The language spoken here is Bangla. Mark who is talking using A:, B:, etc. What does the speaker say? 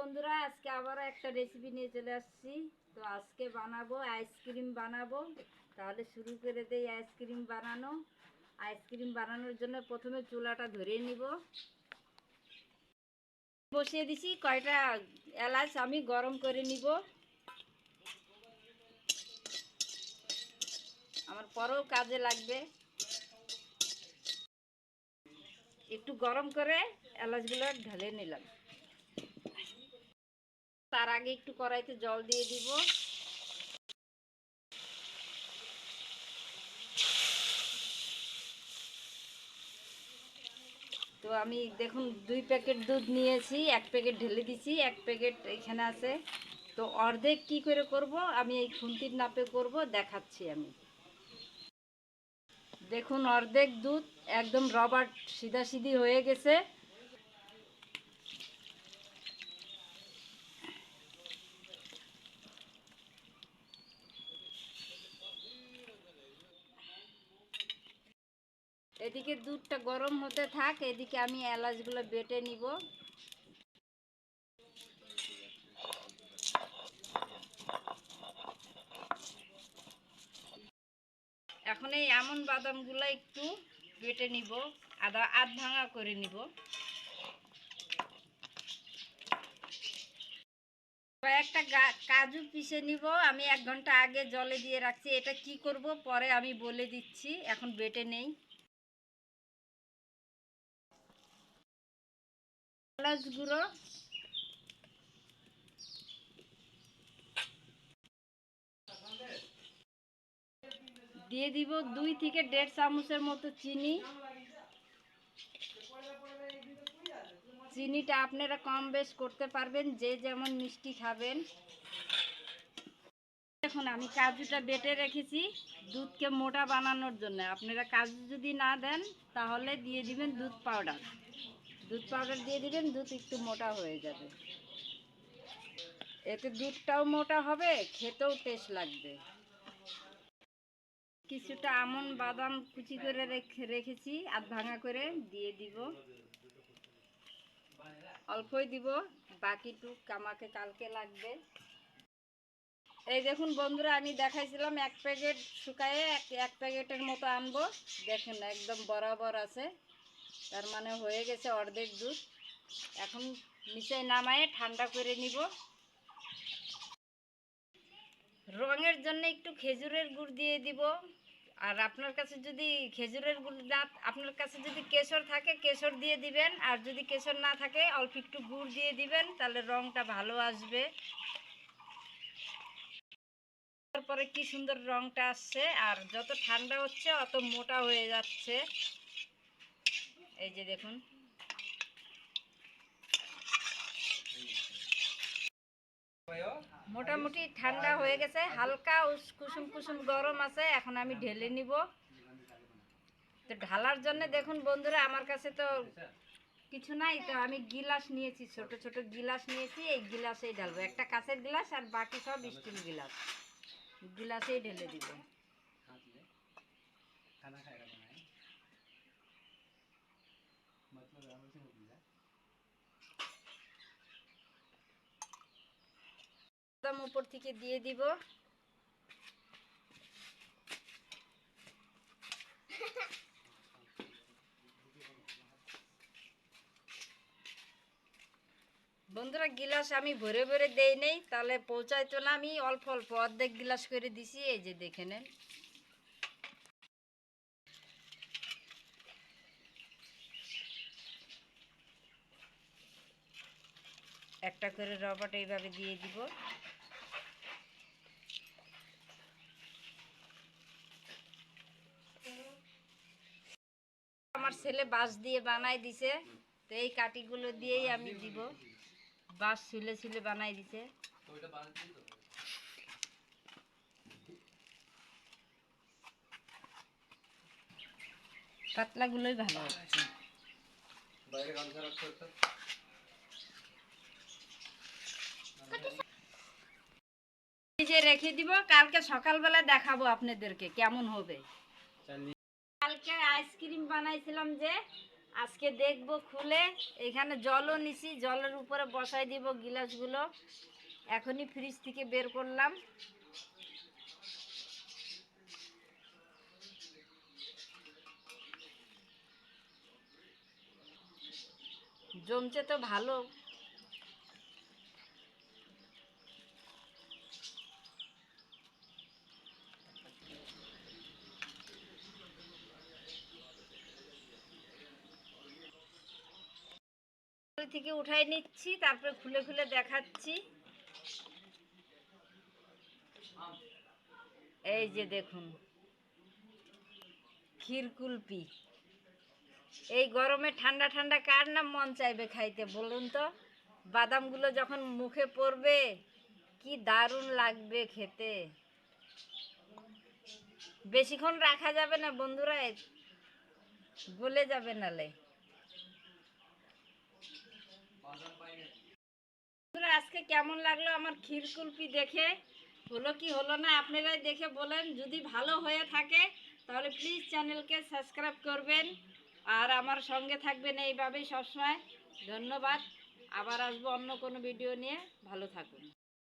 A: বন্ধুরা, আজকে আবারও একটা রেসিপি নিয়ে চলে আসছি। তো আজকে বানাবো আইসক্রিম বানাবো। তাহলে শুরু করে দেই আইসক্রিম বানানো। আইসক্রিম বানানোর জন্য প্রথমে চুলাটা ধরে নিব। বসিয়ে দিছি কয়টা এলাচ আমি গরম করে নিব। আমার পরেও কাজে লাগবে। একটু গরম করে এলাচগুলো ঢালে নিলাম। তার আগে একটু কড়াইতে জল দিয়ে দিব। তো আমি দেখুন, দুই প্যাকেট দুধ নিয়েছি, এক প্যাকেট ঢেলে দিছি, এক প্যাকেট এখানে আছে। তো অর্ধেক কি করে করব? আমি এই খুন্তির নাপে করব, দেখাচ্ছি আমি। দেখুন, অর্ধেক দুধ একদম রবার সিধা সিধি হয়ে গেছে। এদিকে দুধটা গরম হতে থাক, এদিকে আমি এলাচগুলো বেটে নিব। এখন এই আমন বাদামগুলো একটু বেটে নিব, আদা আধ ভাঙা করে নিব। কয়েকটা কাজু পিষে নিব, আমি এক ঘণ্টা আগে জলে দিয়ে রাখছি, এটা কি করব পরে আমি বলে দিচ্ছি, এখন বেটে নেই। গুঁড়ো দিয়ে দিব দুই থেকে দেড় চামচের মতো চিনি। চিনিটা আপনারা কম বেশ করতে পারবেন, যে যেমন মিষ্টি খাবেন। দেখুন, আমি কাজুটা বেটে রেখেছি দুধকে মোটা বানানোর জন্য। আপনারা কাজু যদি না দেন, তাহলে দিয়ে দিবেন দুধ পাউডার। দুধ পাউডার দিয়ে দিবেন, দুধ একটু মোটা হয়ে যাবে। এতে দুধটাও মোটা হবে, খেতেও টেস্ট লাগবে। কিছুটা আমন বাদাম কুচি করে রেখে রেখেছি আধ ভাঙা করে দিয়ে দিব। অল্পই দিব, বাকিটুক আমাকে কালকে লাগবে। এই দেখুন বন্ধুরা, আমি দেখাইছিলাম এক প্যাকেট শুকায়ে এক প্যাকেটের মতো আনব। দেখুন, একদম বরাবর আছে। তার মানে হয়ে গেছে অর্ধেক দুধ। এখন নিচে নামায়ে ঠান্ডা করে নিব। রঙের জন্য একটু খেজুরের গুড় দিয়ে দিব। আর আপনার কাছে যদি খেজুরের গুড় না, আপনার কাছে যদি কেশর থাকে, কেশর দিয়ে দিবেন। আর যদি কেশর না থাকে, অল্প একটু গুড় দিয়ে দিবেন, তাহলে রঙটা ভালো আসবে। তারপরে কি সুন্দর রঙটা আসছে। আর যত ঠান্ডা হচ্ছে, অত মোটা হয়ে যাচ্ছে। এই যে দেখুন। মোটামুটি ঠান্ডা হয়ে গেছে, হালকা কুসুম কুসুম গরম আছে, এখন আমি ঢেলে নিব। তো ঢালার জন্য দেখুন বন্ধুরা, আমার কাছে তো কিছু নাই, তো আমি গিলাস নিয়েছি, ছোট ছোট গিলাস নিয়েছি, এই গিলাসেই ঢালবো। একটা কাঁচের গিলাস আর বাকি সব স্টিল গিলাস। গিলাসেই ঢেলে দিব। বাদাম উপর থেকে দিয়ে দিব। বন্ধুরা, গিলাস আমি ভরে ভরে দেই নেই, তাহলে পৌঁছাইতো না আমি, অল্প অল্প অর্ধেক গিলাস করে দিছি, এই যে দেখে নেন। একটা করে রবাট এইভাবে দিয়ে দিব। ছেলে বাঁশ দিয়ে বানাই দিছে। তো এই কাঠিগুলো দিয়েই আমি দিব। বাঁশ ছুলে ছুলে বানাই দিছে। পাতলাগুলোই ভালো রেখে দিব, কালকে সকালবেলা দেখাবো আপনাদেরকে কেমন হবে। কালকে আইসক্রিম বানাইছিলাম যে, আজকে দেখব খুলে। এখানে জলও নিছি, জলের উপরে বসাই দিব গিলাসগুলো। এখনই ফ্রিজ থেকে বের করলাম। জমছে তো ভালো। থেকে উঠাই নিচ্ছি, তারপরে খুলে খুলে দেখাচ্ছি। এই যে দেখুন ক্ষীরকুলপি এই গরমে ঠান্ডা ঠান্ডা কার না মন চাইবে খাইতে বলুন তো? বাদামগুলো যখন মুখে পড়বে, কি দারুণ লাগবে খেতে। বেশিক্ষণ রাখা যাবে না বন্ধুরা গলে যাবে নালে। আজকে কেমন লাগল আমার ক্ষীর কুলপি দেখে? হলো কি হলো না, আপনারাই দেখে বলেন। যদি ভালো হয়ে থাকে, তাহলে প্লিজ চ্যানেলকে সাবস্ক্রাইব করবেন। আর আমার সঙ্গে থাকবেন এইভাবেই সবসময়। ধন্যবাদ। আবার আসব অন্য কোনো ভিডিও নিয়ে। ভালো থাকুন।